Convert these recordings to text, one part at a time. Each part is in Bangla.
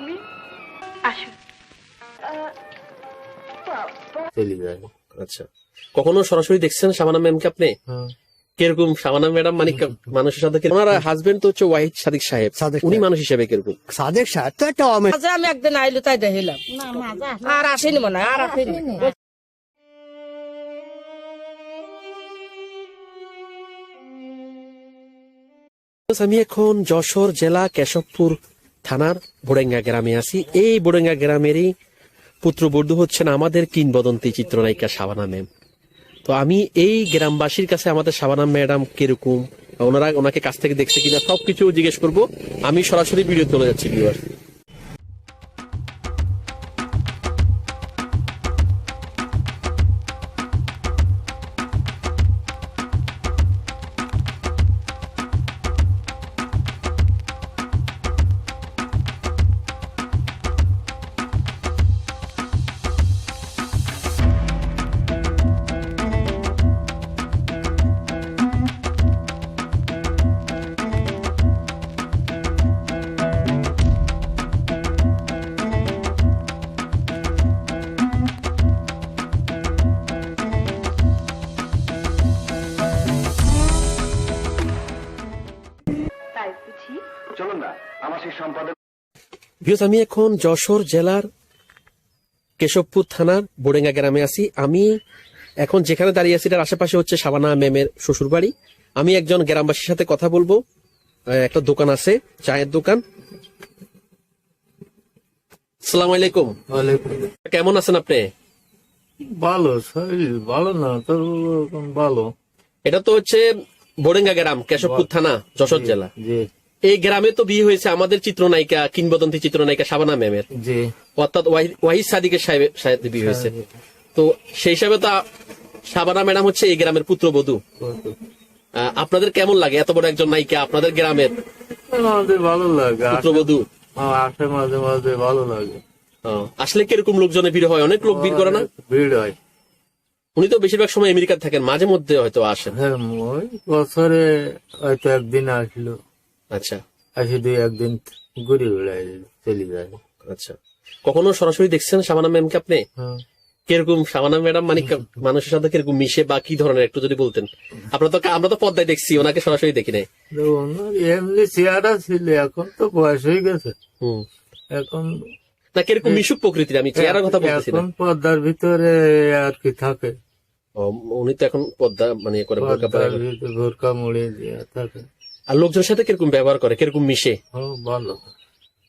আমি? আসুন। আচ্ছা। কখনো সরাসরি দেখছেন শাবানা ম্যামকে আপনি? হ্যাঁ। কীরকম শাবানা ম্যাডাম মানে মানুষের সাথে ওনার হাজবেন্ড তো হচ্ছে ওয়াহিদ সাদিক সাহেব। উনি মানুষ হিসেবে কীরকম? সাদেক সাহেব তো একটা অমের আমি একদিন আইলো তাই দেখিলাম। আর আসেনি মনে হয়, আর আসেনি। আমি এখন যশোর জেলা কেশবপুর থানার বোরেঙ্গা গ্রামে আছি। এই বোরেঙ্গা গ্রামেরই পুত্রবধূ হচ্ছেন আমাদের কিংবদন্তি চিত্রনায়িকা শাবানা ম্যাম। তো আমি এই গ্রামবাসীর কাছে আমাদের শাবানা ম্যাডাম কীরকম, ওনারা ওনাকে কাছ থেকে দেখছে কিনা সবকিছু জিজ্ঞেস করব। আমি সরাসরি ভিডিও চলে যাচ্ছি ভিউয়ার ভিউস আমি এখন যশোর জেলার কেশবপুর থানার বোরেঙ্গা গ্রামে আছি। আমি এখন যেখানে দাঁড়িয়ে আছি তার আশেপাশে হচ্ছে শাবানা ম্যামের শ্বশুর বাড়ি আমি একজন গ্রামবাসীর সাথে কথা বলব। একটা দোকান আছে চায়ের দোকান। সালাম আলাইকুম। কেমন আছেন আপনি? ভালো ভালো না ভালো। এটা তো হচ্ছে বোরেঙ্গা গ্রাম কেশবপুর থানা যশোর জেলা। জি। এই গ্রামে তো বিয়ে হয়েছে আমাদের চিত্রনায়িকা কিংবদন্তি চিত্রনায়িকা শাবানা ম্যামের। অর্থাৎ ওয়াহি- ওয়াহিদ সাদিকের সাহেবের সাথে বিয়ে হয়েছে। তো সেই হিসাবে তো শাবানা ম্যাডাম হচ্ছে এই গ্রামের পুত্রবধূ। আপনাদের কেমন লাগে? এত বড় একজন নায়িকা আপনাদের গ্রামের আমাদের ভালো লাগে। পুত্রবধূ। আসে মাঝে মাঝে ভালো লাগে। আসলে কীরকম লোকজনের ভিড় হয়? অনেক লোক ভিড় করে না? ভিড় হয়। উনি তো বেশিরভাগ সময় আমেরিকাতে থাকেন মাঝে মধ্যে হয়তো আসেন। হ্যাঁ ওই বছরে হয়তো একদিন আসলো। আচ্ছা। আসে দুই একদিন ঘুরে বেড়ায় চলে যায়। আচ্ছা। কখনো সরাসরি দেখছেন শাবানা ম্যামকে আপনি? হ্যাঁ। কীরকম শাবানা ম্যাডাম মানে মানুষের সাথে কীরকম মিশে বা কি ধরনের একটু যদি বলতেন। আপনারা তো আমরা তো পদ্মায় দেখছি ওনাকে সরাসরি দেখি নাই। এমনি চেহারা ছিল এখন তো বয়স হয়ে গেছে। হুম। এখন না কীরকম মিশুক প্রকৃতির আমি চেহারার কথা বলতেছি এখন পর্দার ভিতরে আর কি থাকে। উনি তো এখন পদ্মা মানে করে বোরকা মুড়ে দিয়ে থাকে। আর লোকজনের সাথে কীরকম ব্যবহার করে কীরকম মিশে? ভালো।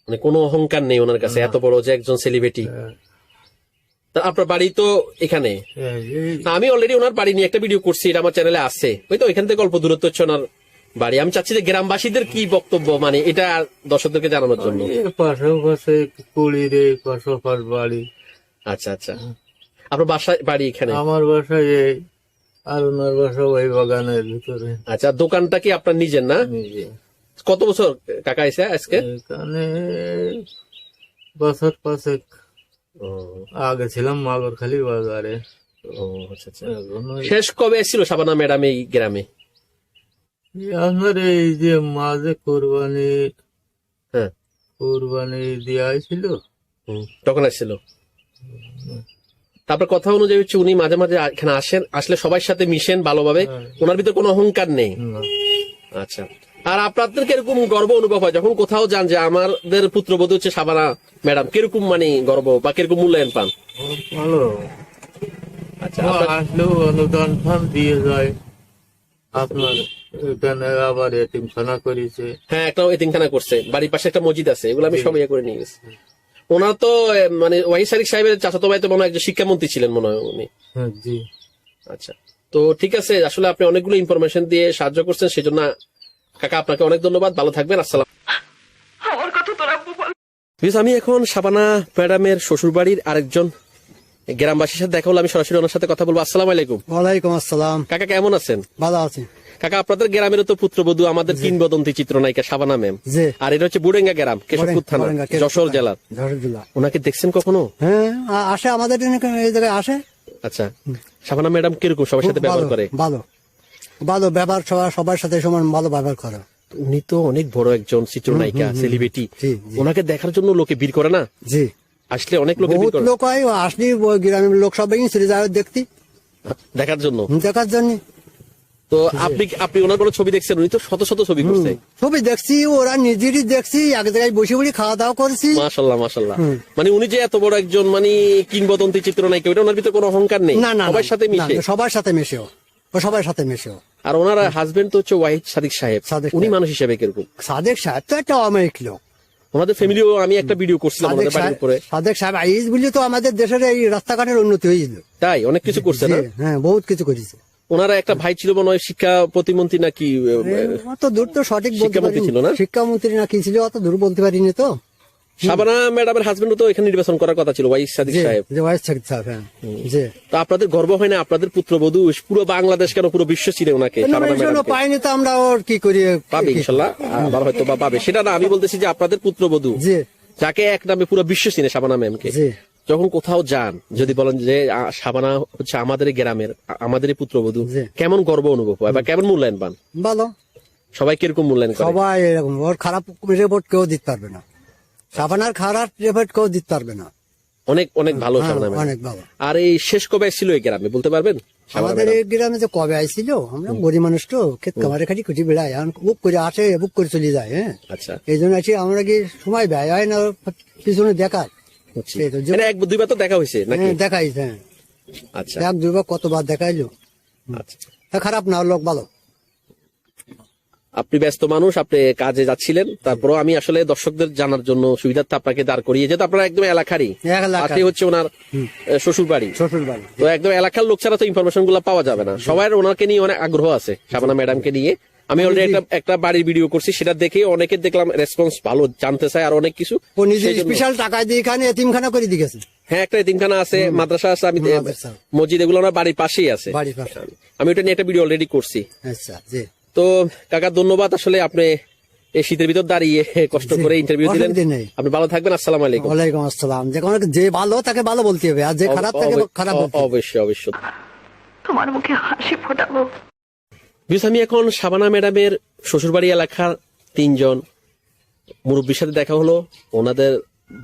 মানে কোনো অহংকার নেই ওনার কাছে এত বড় যে একজন সেলিব্রিটি হ্যাঁ, আপনার বাড়ি তো এখানে? না, আমি অলরেডি ওনার বাড়ি নিয়ে একটা ভিডিও করছি এটা আমার চ্যানেলে আছে। ওই তো এখান থেকে অল্প দূরত্ব হচ্ছে ওনার বাড়ি। আমি চাচ্ছি যে গ্রামবাসীদের কি বক্তব্য মানে এটা দর্শকদেরকে জানানোর জন্য। এই পাশে পাশে কুড়ির এই পাশে পাশ বাড়ি। আচ্ছা আচ্ছা। আপনার বাসা বাড়ি এখানে? আমার বাসায় আর ওনার বাসা ওই বাগানের ভিতরে। আচ্ছা দোকানটা কি আপনার নিজের না? কত বছর কাকা এসে আজকে? এখানে বছর পাঁচেক। আগে ছিলাম মাগরখালি বাজারে। ও, আচ্ছা আচ্ছা। শেষ কবে এসেছিল সাবানা ম্যাডাম এই গ্রামে? আপনার এই যে মাঝে কোরবানি হ্যাঁ। কোরবানি দেওয়া ছিল হুম, তখন আসছিল তারপর কথা অনুযায়ী হচ্ছে উনি মাঝে মাঝে এখানে আসেন আসলে সবার সাথে মিশেন ভালোভাবে। ওনার ভিতরে কোনো অহংকার নেই। আচ্ছা। আর আপনাদের কীরকম গর্ব অনুভব হয়? যখন কোথাও যান যে আমাদের পুত্রবধূ হচ্ছে সাবানা ম্যাডাম কীরকম মানে গর্ব বা কীরকম মূল্যায়ন পান? ভালো। আচ্ছা আসলেও অনুদান ফান দিয়ে যায়। আপনার এখানে আবার এতিমখানা করেছে। হ্যাঁ একটা এতিমখানা করছে। বাড়ির পাশে একটা মসজিদ আছে এগুলো আমি সব ইয়ে করে নিয়ে গেছি। ওনার তো মানে ওয়াহি সারিক সাহেবের চাচাতো ভাই তো মনে হয় একজন শিক্ষামন্ত্রী ছিলেন মনে হয় উনি। হ্যাঁ জি। আচ্ছা। তো ঠিক আছে আসলে আপনি অনেকগুলো ইনফরমেশন দিয়ে সাহায্য করছেন সেজন্য কাকা আপনাকে অনেক ধন্যবাদ। ভালো থাকবেন আসসালাম। আমার কথা তোর আমি এখন সাবানা ম্যাডামের শ্বশুর বাড়ির আরেকজন গ্রামবাসীর সাথে দেখা হলো। আমি সরাসরি ওনার সাথে কথা বলব। আসসালাম আলাইকুম। ওয়ালাইকুম আসসালাম। কাকা কেমন আছেন? ভালো আছি। কাকা আপনাদের গ্রামের তো পুত্রবধূ আমাদের কিংবদন্তি চিত্রনায়িকা শাবানা ম্যাম। আর এটা হচ্ছে বুড়েঙ্গা গ্রাম কেশবপুর থানা যশোর জেলার। ওনাকে দেখছেন কখনো? হ্যাঁ আসে আমাদের এই জায়গায় আসে? আচ্ছা। ম্যাডাম কীরকম সবার সাথে ব্যবহার করে? ভালো। ভালো ব্যবহার সবার সবার সাথে সমান ভালো ব্যবহার করে। উনি তো অনেক বড় একজন চিত্রনায়িকা সেলিব্রিটি। ওনাকে দেখার জন্য লোকে ভিড় করে না? জি। আসলে অনেক লোকে বহুত লোক হয় আসলি গ্রামের লোক সবাই চলে যায় দেখতি। দেখার জন্য? দেখার জন্য। তো আপনি আপনি ওনার কোনো ছবি দেখছেন? উনি তো শত শত ছবি করছে। ছবি দেখছি ওরা নিজেরই দেখছি এক জায়গায় বসে বসে খাওয়া দাওয়া করছি। মাশাল্লাহ মাশাল্লাহ। মানে উনি যে এত বড় একজন মানে কিংবদন্তি চিত্রনায়িকা ওটা ওনার ভিতরে কোনো অহংকার নেই? না না সবার সাথে মিশে? সবার সাথে মেশেও। ও সবার সাথে মেশেও। আর ওনার হাজবেন্ড তো হচ্ছে ওয়াহিদ সাদিক সাহেব। উনি মানুষ হিসেবে কীরকম? সাদেক সাহেব তো একটা অমায়িক লোক। ওনাদের ফ্যামিলিও আমি একটা ভিডিও করছিলাম বাড়ির উপরে। সাদেক সাহেব আইস বলি তো আমাদের দেশের এই রাস্তাঘাটের উন্নতি হয়েছিল। তাই? অনেক কিছু করছে না? হ্যাঁ বহুত কিছু করেছে। ওনারা একটা ভাই ছিল মনে হয় শিক্ষা প্রতিমন্ত্রী নাকি অত দূর তো সঠিক শিক্ষামন্ত্রী ছিল না? শিক্ষামন্ত্রী না কি ছিল অত দূর বলতে পারিনি তো। সাবানা ম্যাডামের হাজবেন্ড তো এখানে নির্বাচন করার কথা ছিল ওয়াহিদ সাদিক সাহেব। যে ওয়াইস সাকিব সাহেব হ্যাঁ জি। তো আপনাদের গর্ব হয় না? আপনাদের পুত্রবধূ পুরো বাংলাদেশ কেন পুরো বিশ্ব চিনে ওনাকে শাবানা ম্যাডামকে। পাইনি তো আমরা ওর কি করি? পাবে ইনশাল্লাহ আবার হয়তো বা পাবে। সেটা না আমি বলতেছি যে আপনাদের পুত্রবধূ জি। যাকে এক নামে পুরো বিশ্ব চিনে শাবানা ম্যামকে। জি। যখন কোথাও যান যদি বলেন যে আ, শাবানা হচ্ছে আমাদের গ্রামের আমাদের পুত্রবধূ কেমন গর্ব অনুভব হয় বা কেমন মূল্যায়ন পান? ভালো। সবাই কীরকম মূল্যায়ন করে? সবাই এরকম ওর খারাপ রিপোর্ট কেউ দিতে পারবে না। সাবানার খারাপ রিপোর্ট কেউ দিতে পারবে না। অনেক অনেক ভালো হ্যাঁ, অনেক ভালো। আর এই শেষ কবে ছিল এই গ্রামে বলতে পারবেন? আমাদের এই গ্রামে যে কবে আইছিল আমরা গরিব মানুষ তো ক্ষেত কামারে খালি খুঁটি বেড়ায় এখন বুক করে আসে বুক করে চলে যায় হ্যাঁ। আচ্ছা। এই জন্য আছি আমরা কি সময় ব্যয় হয় না পিছনে দেখার? এক দুইবার তো দেখা হয়েছে নাকি? হ্যাঁ, হ্যাঁ। আচ্ছা। এক দুইবার কতবার দেখাইলো। আচ্ছা। খারাপ না লোক ভালো। আপনি ব্যস্ত মানুষ আপনি কাজে যাচ্ছিলেন তারপরও আমি আসলে দর্শকদের জানার জন্য সুবিধার্থে আপনাকে দাঁড় করিয়ে যেহেতু আপনার একদম এলাকারই। এলাকার। হচ্ছে ওনার শ্বশুর বাড়ি শ্বশুর বাড়ি তো একদম এলাকার লোক ছাড়া তো ইনফরমেশনগুলো পাওয়া যাবে না। সবাই ওনাকে নিয়ে অনেক আগ্রহ আছে শাবানা ম্যাডামকে নিয়ে। আমি অলরেডি একটা একটা বাড়ির ভিডিও করছি সেটা দেখে অনেকে দেখলাম রেসপন্স ভালো জানতে চায় আর অনেক কিছু। ও নিজে স্পেশাল টাকা দিয়ে এখানে এতিমখানা করে দিয়েছে হ্যাঁ একটা এতিমখানা আছে মাদ্রাসা আছে আমি মসজিদ এগুলো আমার বাড়ির পাশেই আছে। বাড়ির পাশে আমি ওটা নিয়ে একটা ভিডিও অলরেডি করছি। আচ্ছা জি। তো কাকা ধন্যবাদ। আসলে আপনি এই শীতের ভিতর দাঁড়িয়ে কষ্ট করে ইন্টারভিউ দিলেন। আপনি ভালো থাকবেন আসসালাম আলাইকুম। ওয়ালাইকুম আসসালাম। যে কোনো যে ভালো তাকে ভালো বলতে হবে। আর যে খারাপ তাকে খারাপ বলতে হবে। অবশ্যই অবশ্যই। তোমার মুখে হাসি ফোটাবো। বিকজ আমি এখন শাবানা ম্যাডামের শ্বশুরবাড়ি এলাকার তিনজন। মুরব্বীর সাথে দেখা হলো ওনাদের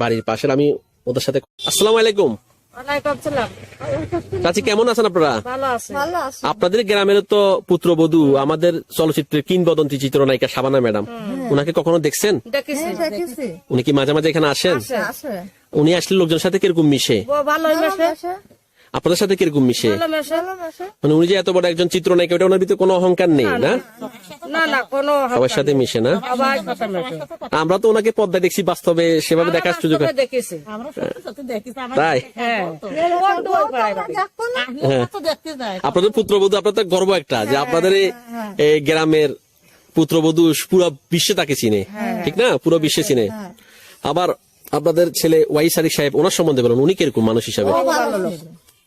বাড়ির পাশের আমি ওদের সাথে আসসালামু আলাইকুম। ওয়ালাইকুম চাচি কেমন আছেন আপনারা? ভালো আছে। ভালো আছে। আপনাদের গ্রামের তো পুত্রবধূ আমাদের চলচ্চিত্রের কিংবদন্তি চিত্রনায়িকা শাবানা ম্যাডাম। ওনাকে কখনো দেখছেন? দেখেছি। দেখেছি। উনি কি মাঝে মাঝে এখানে আসেন? উনি আসলে লোকজনের সাথে কীরকম মিশে? ও ভালো মেশে। আপনাদের সাথে কীরকম মিশে? মানে উনি যে এত বড় একজন চিত্র চিত্রনায়িকা ওটা ওনার ভিতরে কোনো অহংকার নেই না না? না সবার সাথে মিশে না? আমরা তো ওনাকে পদ্মায় দেখছি বাস্তবে সেভাবে দেখার সুযোগ হয়- দেখেছি। তাই? হ্যাঁ? হ্যাঁ। আপনাদের পুত্রবধূ আপনাদের গর্ব একটা যে আপনাদের এই- এই গ্রামের পুত্রবধূ পুরো বিশ্বে তাকে চিনে ঠিক না? পুরো বিশ্বে চিনে। আবার আপনাদের ছেলে ওয়াই সারিক সাহেব ওনার সম্বন্ধে বলুন উনি কীরকম মানুষ হিসাবে?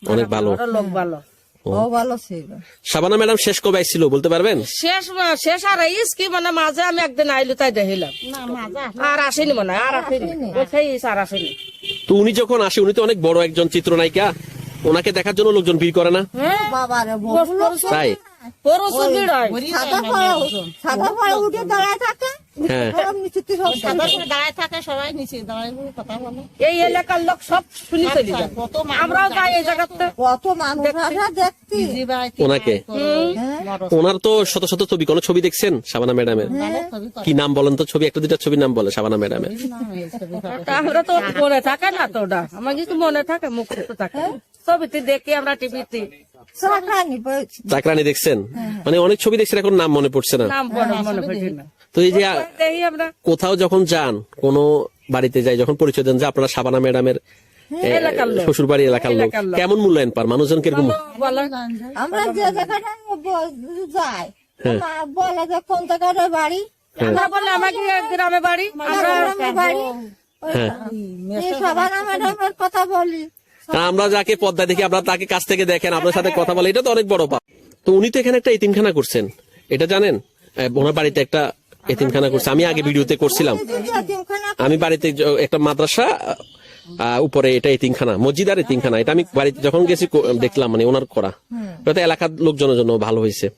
অনেক ভালো। লোক ভালো। শাবানা ম্যাডাম শেষ কবে আসছিল বলতে পারবেন? শেষ শেষ আর ইস কি মানে মাঝে আমি একদিন আইলু তাই দেখিলাম। আর আসেনি মনে আর আসেনি। সেই আর আসেনি। তো উনি যখন আসে উনি তো অনেক বড় একজন চিত্রনায়িকা ওনাকে দেখার জন্য লোকজন ভিড় করে না? তাই? হয়। সাদা পরে উঠে দাঁড়ায় থাকে। হ্যাঁ। ওরা নিচুতে সব সাদা করে দাঁড়ায় থাকে সবাই নিচে দাঁড়ায় কথা বলে। এই এলাকার লোক সব শুনি চলি যায়। আমরাও যাই এই জায়গাতে। কত মানুষ আসা ওনাকে? ওনার তো শত শত ছবি কোন ছবি দেখছেন? শাবানা ম্যাডামের? কি নাম বলেন তো? ছবি একটা দুটা ছবির নাম বলে শাবানা ম্যাডামের। আমরা তো মনে থাকে না তো ওটা। আমার কিছু মনে থাকে মুখ তো থাকে। ছবিতে দেখি আমরা টিভিতে চাকরানি দেখছেন? মানে অনেক ছবি দেখছেন এখন নাম মনে পড়ছে না। নাম মনে পড়ছে না। তো এই যে কোথাও যখন যান কোন বাড়িতে যাই যখন পরিচয় দেন যে আপনারা শাবানা ম্যাডামের এলাকার লোক। শ্বশুর বাড়ির এলাকার লোক। কেমন মূল্যায়ন পান? মানুষজন কীরকম আমরা যে জায়গাটা যাই হ্যাঁ। বলে যে কোন জায়গাটা বাড়ি? আমরা বলে আমাকে গ্রামে বাড়ি। আমরা গ্রামের বাড়ি। হ্যাঁ। সবার ম্যাডামের কথা বলি। আমরা যাকে পদ্মা দেখি আপনারা তাকে কাছ থেকে দেখেন আপনার সাথে কথা বলে এটা তো অনেক বড় পাপ। তো উনি তো এখানে একটা এতিমখানা করছেন। এটা জানেন? ওনার বাড়িতে একটা এতিমখানা করছে। আমি আগে ভিডিওতে করছিলাম। আমি বাড়িতে একটা মাদ্রাসা আহ, উপরে এটা এতিমখানা মসজিদ আর এতিমখানা। এটা আমি বাড়িতে যখন গেছি দেখলাম মানে ওনার করা। ওটা এলাকার লোকজনের জন্য ভালো হয়েছে।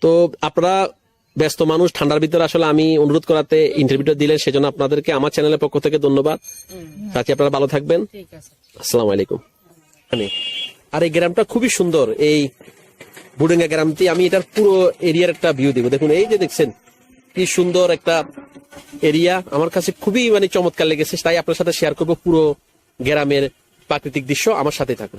তো আপনারা ব্যস্ত মানুষ ঠান্ডার ভিতরে আসলে আমি অনুরোধ করাতে ইন্টারভিউটা দিলেন সেজন্য আপনাদেরকে আমার চ্যানেলের পক্ষ থেকে ধন্যবাদ। চাচি আপনারা ভালো থাকবেন। আসসালামু আলাইকুম। আর এই গ্রামটা খুবই সুন্দর এই বুডেঙ্গা গ্রামটি আমি এটার পুরো এরিয়ার একটা ভিউ দিব। দেখুন এই যে দেখছেন কি সুন্দর একটা এরিয়া। আমার কাছে খুবই মানে চমৎকার লেগেছে তাই আপনার সাথে শেয়ার করব পুরো গ্রামের প্রাকৃতিক দৃশ্য। আমার সাথে থাকুন।